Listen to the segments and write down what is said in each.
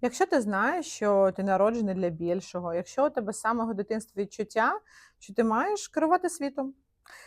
Якщо ти знаєш, що ти народжений для більшого, якщо у тебе з самого дитинства відчуття, що ти маєш керувати світом,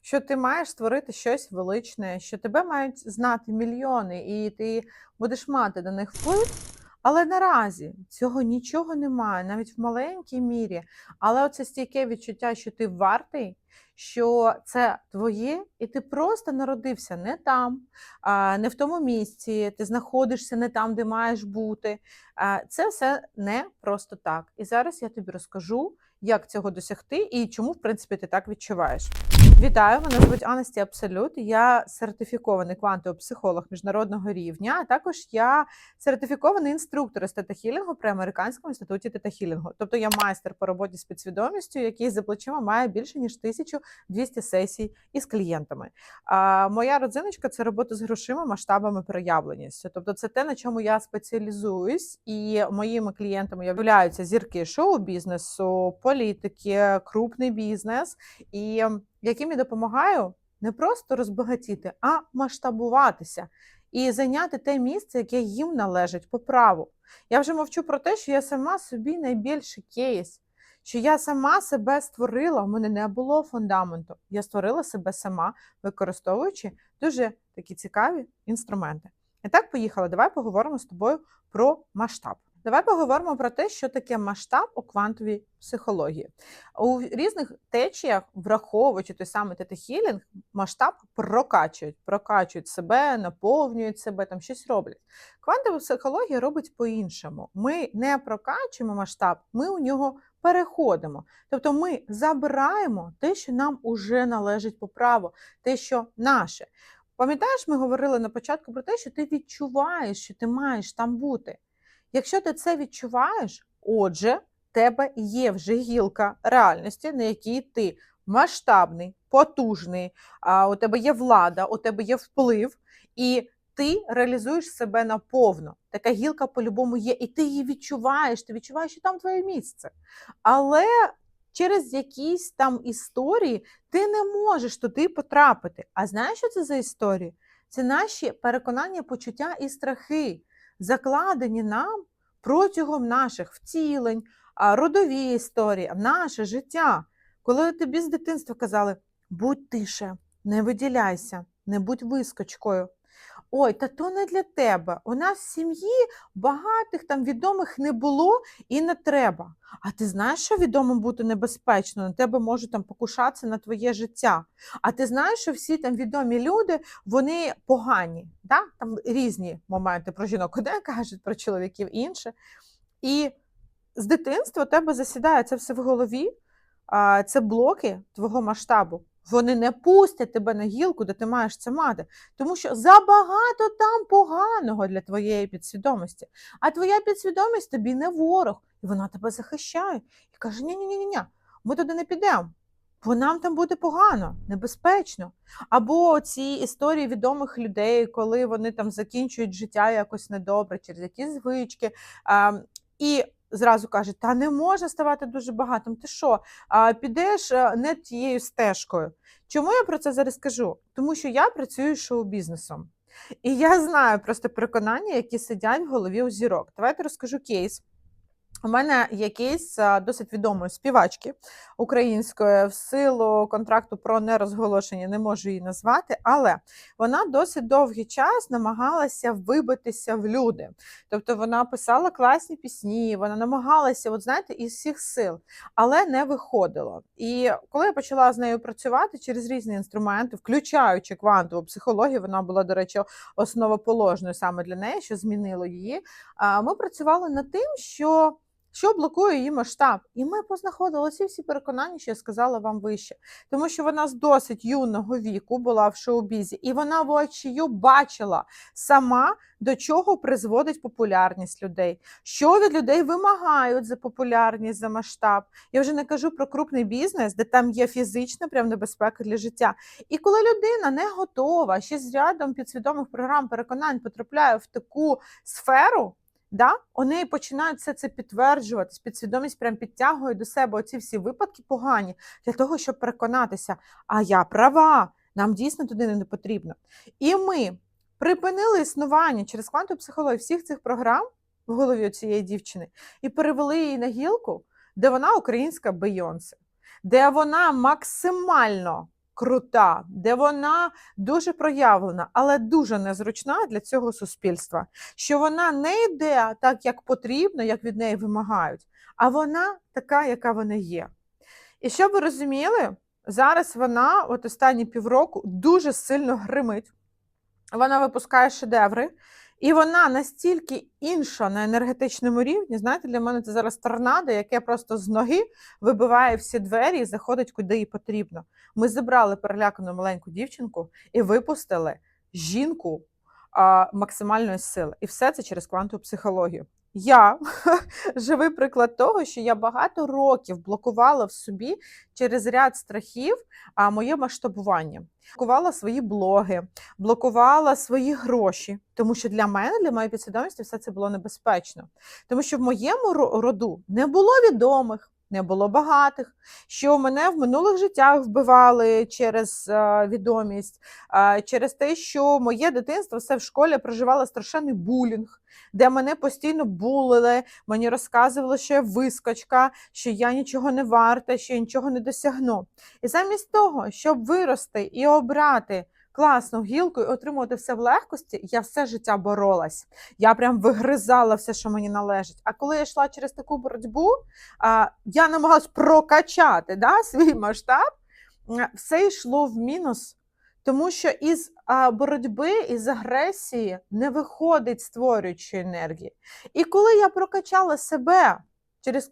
що ти маєш створити щось величне, що тебе мають знати мільйони, і ти будеш мати на них вплив. Але наразі цього нічого немає, навіть в маленькій мірі. Але оце стійке відчуття, що ти вартий, що це твоє, і ти просто народився не там, не в тому місці, ти знаходишся не там, де маєш бути. Це все не просто так. І зараз я тобі розкажу, як цього досягти і чому, в принципі, ти так відчуваєш. Вітаю, мене звуть Анасті Абсолют. Я сертифікований квантовий психолог міжнародного рівня, а також я сертифікований інструктор з тета-хілінгу при американському інституті тета-хілінгу. Тобто я майстер по роботі з підсвідомістю, який за плечима має більше ніж 1200 сесій із клієнтами. А моя родзиночка це робота з грошима, масштабами, проявленістю. Тобто, це те, на чому я спеціалізуюсь, і моїми клієнтами являються зірки шоу-бізнесу, політики, крупний бізнес, і яким я допомагаю не просто розбагатіти, а масштабуватися і зайняти те місце, яке їм належить по праву. Я вже мовчу про те, що я сама собі найбільший кейс, що я сама себе створила, у мене не було фундаменту. Я створила себе сама, використовуючи дуже такі цікаві інструменти. І так, поїхала. Давай поговоримо з тобою про масштаб. Давай поговоримо про те, що таке масштаб у квантовій психології. У різних течіях, враховуючи той самий тета-хілінг, масштаб прокачують, прокачують себе, наповнюють себе, там щось роблять. Квантова психологія робить по-іншому. Ми не прокачуємо масштаб, ми у нього переходимо. Тобто ми забираємо те, що нам уже належить по праву, те, що наше. Пам'ятаєш, ми говорили на початку про те, що ти відчуваєш, що ти маєш там бути. Якщо ти це відчуваєш, отже, в тебе є вже гілка реальності, на якій ти масштабний, потужний, у тебе є влада, у тебе є вплив, і ти реалізуєш себе наповно. Така гілка по-любому є, і ти її відчуваєш, ти відчуваєш, що там твоє місце. Але через якісь там історії ти не можеш туди потрапити. А знаєш, що це за історії? Це наші переконання, почуття і страхи закладені нам протягом наших втілень, родові історії, наше життя. Коли тобі з дитинства казали, будь тише, не виділяйся, не будь вискочкою. Ой, та то не для тебе. У нас в сім'ї багатих там відомих не було і не треба. А ти знаєш, що відомим бути небезпечно? На тебе можуть там покушатися на твоє життя. А ти знаєш, що всі там відомі люди вони погані. Да? Там різні моменти про жінок один кажуть, про чоловіків інше. І з дитинства тебе засідає це все в голові, це блоки твого масштабу. Вони не пустять тебе на гілку, де ти маєш це мати, тому що забагато там поганого для твоєї підсвідомості. А твоя підсвідомість тобі не ворог, і вона тебе захищає і каже: ні ні ні ні ми туди не підемо, бо нам там буде погано, небезпечно. Або ці історії відомих людей, коли вони там закінчують життя якось недобре, через якісь звички. А, і зразу кажуть, та не можна ставати дуже багатим. Ти що, підеш е, не тією стежкою? Чому я про це зараз кажу? Тому що я працюю шоу-бізнесом. І я знаю просто переконання, які сидять в голові у зірок. Давайте розкажу кейс. У мене є кейс досить відомої співачки української в силу контракту про нерозголошення, не можу її назвати, але вона досить довгий час намагалася вибитися в люди. Тобто вона писала класні пісні, вона намагалася, от знаєте, із всіх сил, але не виходило. І коли я почала з нею працювати через різні інструменти, включаючи квантову психологію, вона була, до речі, основоположною саме для неї, що змінило її. Ми працювали над тим, що що блокує її масштаб. І ми познаходили ці всі переконання, що я сказала вам вище. Тому що вона з досить юного віку була в шоу-бізі, і вона в очію бачила сама, до чого призводить популярність людей, що від людей вимагають за популярність, за масштаб. Я вже не кажу про крупний бізнес, де там є фізична прям небезпека для життя. І коли людина не готова, ще з рядом підсвідомих програм переконань потрапляє в таку сферу. Да? Вони починають все це підтверджувати, підсвідомість прям підтягує до себе оці всі випадки погані для того, щоб переконатися, а я права, нам дійсно туди не потрібно. І ми припинили існування через квантову психологію всіх цих програм, в голові цієї дівчини і перевели її на гілку, де вона українська Бейонсе, де вона максимально крута, де вона дуже проявлена, але дуже незручна для цього суспільства. Що вона не йде так, як потрібно, як від неї вимагають, а вона така, яка вона є. І щоб ви розуміли, зараз вона, от останні півроку, дуже сильно гримить. Вона випускає шедеври, і вона настільки інша на енергетичному рівні. Знаєте, для мене це зараз торнадо, яке просто з ноги вибиває всі двері і заходить куди їй потрібно. Ми забрали перелякану маленьку дівчинку і випустили жінку а, максимальної сили. І все це через квантову психологію. Я живий приклад того, що я багато років блокувала в собі через ряд страхів а, моє масштабування. Блокувала свої блоги, блокувала свої гроші, тому що для мене, для моєї підсвідомості, все це було небезпечно. Тому що в моєму роду не було відомих, не було багатих, що мене в минулих життях вбивали через е, відомість, е, через те, що моє дитинство все в школі проживало страшенний булінг, де мене постійно булили, мені розказували, що я вискочка, що я нічого не варта, що я нічого не досягну. І замість того, щоб вирости і обрати гілку і отримувати все в легкості, я все життя боролась. Я прям вигризала все, що мені належить. А коли я йшла через таку боротьбу, я намагалась прокачати да, свій масштаб, все йшло в мінус. Тому що із боротьби, із агресії не виходить створюючої енергії. І коли я прокачала себе через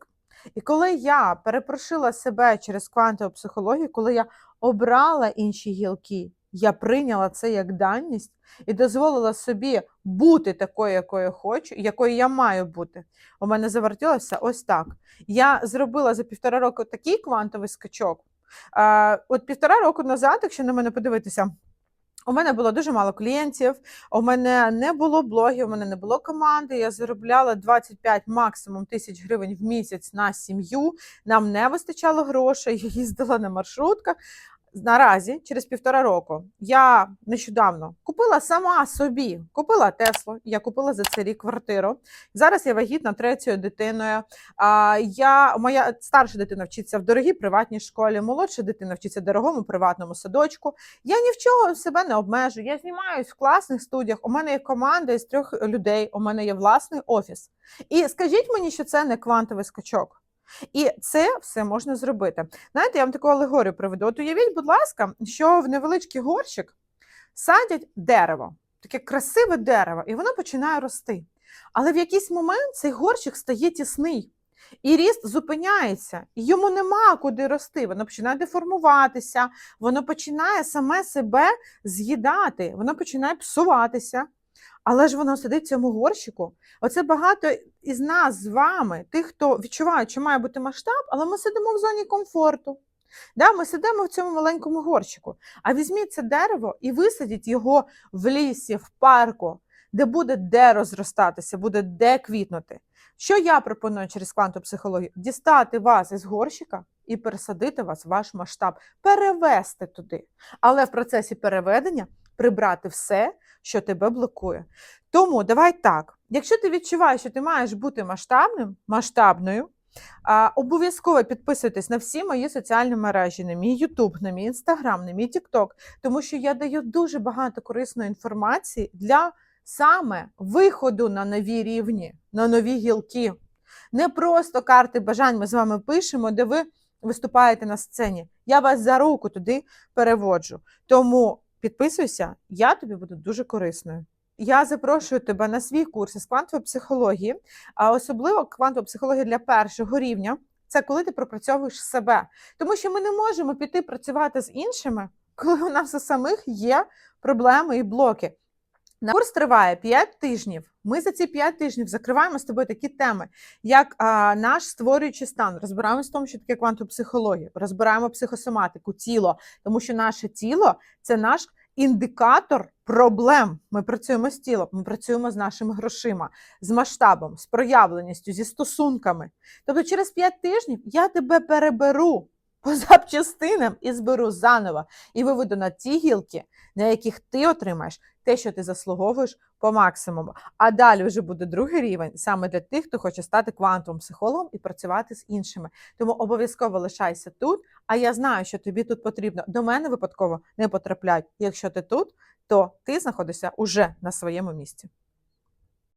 і коли я перепрошила себе через квантову психологію, коли я обрала інші гілки, я прийняла це як даність і дозволила собі бути такою, якою хочу, якою я маю бути. У мене завертілося ось так. Я зробила за півтора року такий квантовий скачок. От півтора року назад, якщо на мене подивитися, у мене було дуже мало клієнтів, у мене не було блогів, у мене не було команди. Я заробляла 25 максимум тисяч гривень в місяць на сім'ю. Нам не вистачало грошей. Я їздила на маршрутках. Наразі, через півтора року, я нещодавно купила сама собі, купила Теслу, я купила за цей рік квартиру. Зараз я вагітна третьою дитиною. Я, моя старша дитина вчиться в дорогій приватній школі, молодша дитина вчиться в дорогому приватному садочку. Я ні в чого себе не обмежую. Я знімаюсь в класних студіях. У мене є команда із трьох людей. У мене є власний офіс. І скажіть мені, що це не квантовий скачок. І це все можна зробити. Знаєте, я вам таку алегорію приведу. От уявіть, будь ласка, що в невеличкий горщик садять дерево, таке красиве дерево, і воно починає рости. Але в якийсь момент цей горщик стає тісний. І ріст зупиняється, і йому нема куди рости. Воно починає деформуватися, воно починає саме себе з'їдати, воно починає псуватися. Але ж воно сидить в цьому горщику. Оце багато із нас з вами, тих, хто відчуває, що має бути масштаб, але ми сидимо в зоні комфорту. Да, ми сидимо в цьому маленькому горщику. А візьміть це дерево і висадіть його в лісі, в парку, де буде де розростатися, буде де квітнути. Що я пропоную через квантову психологію? Дістати вас із горщика і пересадити вас в ваш масштаб, перевести туди. Але в процесі переведення прибрати все, що тебе блокує. Тому давай так: якщо ти відчуваєш, що ти маєш бути масштабним, масштабною, обов'язково підписуйтесь на всі мої соціальні мережі, на мій YouTube, на мій Instagram, на мій TikTok, тому що я даю дуже багато корисної інформації для саме виходу на нові рівні, на нові гілки. Не просто карти бажань ми з вами пишемо, де ви виступаєте на сцені. Я вас за руку туди переводжу. Тому підписуйся, я тобі буду дуже корисною. Я запрошую тебе на свій курс із квантової психології, а особливо квантова психологія для першого рівня. Це коли ти пропрацьовуєш себе. Тому що ми не можемо піти працювати з іншими, коли у нас у самих є проблеми і блоки. На курс триває 5 тижнів. Ми за ці 5 тижнів закриваємо з тобою такі теми, як а, наш створюючий стан. Розбираємося в тому, що таке квантову психологію, розбираємо психосоматику, тіло, тому що наше тіло це наш індикатор проблем. Ми працюємо з тілом, ми працюємо з нашими грошима, з масштабом, з проявленістю, зі стосунками. Тобто, через 5 тижнів я тебе переберу по запчастинам і зберу заново і виведу на ті гілки, на яких ти отримаєш те, що ти заслуговуєш по максимуму. А далі вже буде другий рівень саме для тих, хто хоче стати квантовим психологом і працювати з іншими. Тому обов'язково лишайся тут. А я знаю, що тобі тут потрібно. До мене випадково не потрапляй. Якщо ти тут, то ти знаходишся уже на своєму місці.